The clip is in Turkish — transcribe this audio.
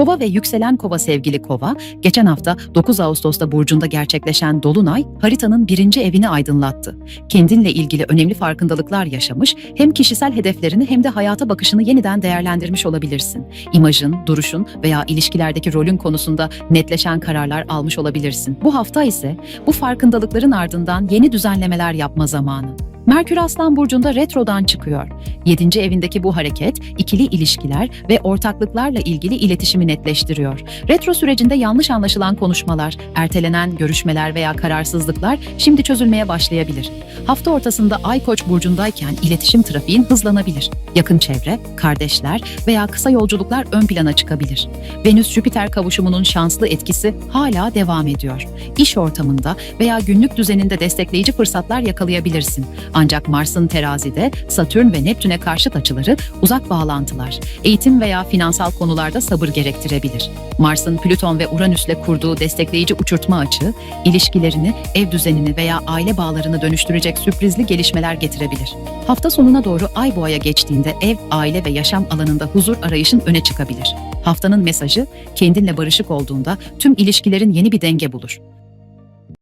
Kova ve yükselen kova sevgili kova, geçen hafta 9 Ağustos'ta burcunda gerçekleşen Dolunay haritanın birinci evini aydınlattı. Kendinle ilgili önemli farkındalıklar yaşamış, hem kişisel hedeflerini hem de hayata bakışını yeniden değerlendirmiş olabilirsin. İmajın, duruşun veya ilişkilerdeki rolün konusunda netleşen kararlar almış olabilirsin. Bu hafta ise bu farkındalıkların ardından yeni düzenlemeler yapma zamanı. Merkür Aslan Burcu'nda retrodan çıkıyor. 7. evindeki bu hareket ikili ilişkiler ve ortaklıklarla ilgili iletişimi netleştiriyor. Retro sürecinde yanlış anlaşılan konuşmalar, ertelenen görüşmeler veya kararsızlıklar şimdi çözülmeye başlayabilir. Hafta ortasında Ay Koç burcundayken iletişim trafiğin hızlanabilir. Yakın çevre, kardeşler veya kısa yolculuklar ön plana çıkabilir. Venüs-Jüpiter kavuşumunun şanslı etkisi hala devam ediyor. İş ortamında veya günlük düzeninde destekleyici fırsatlar yakalayabilirsin. Ancak Mars'ın terazide Satürn ve Neptün'e karşıt açıları uzak bağlantılar, eğitim veya finansal konularda sabır gerektirebilir. Mars'ın Plüton ve Uranüs'le kurduğu destekleyici uçurtma açığı, ilişkilerini, ev düzenini veya aile bağlarını dönüştürecek sürprizli gelişmeler getirebilir. Hafta sonuna doğru Ay Boğa'ya geçtiğinde ev, aile ve yaşam alanında huzur arayışın öne çıkabilir. Haftanın mesajı, kendinle barışık olduğunda tüm ilişkilerin yeni bir denge bulur.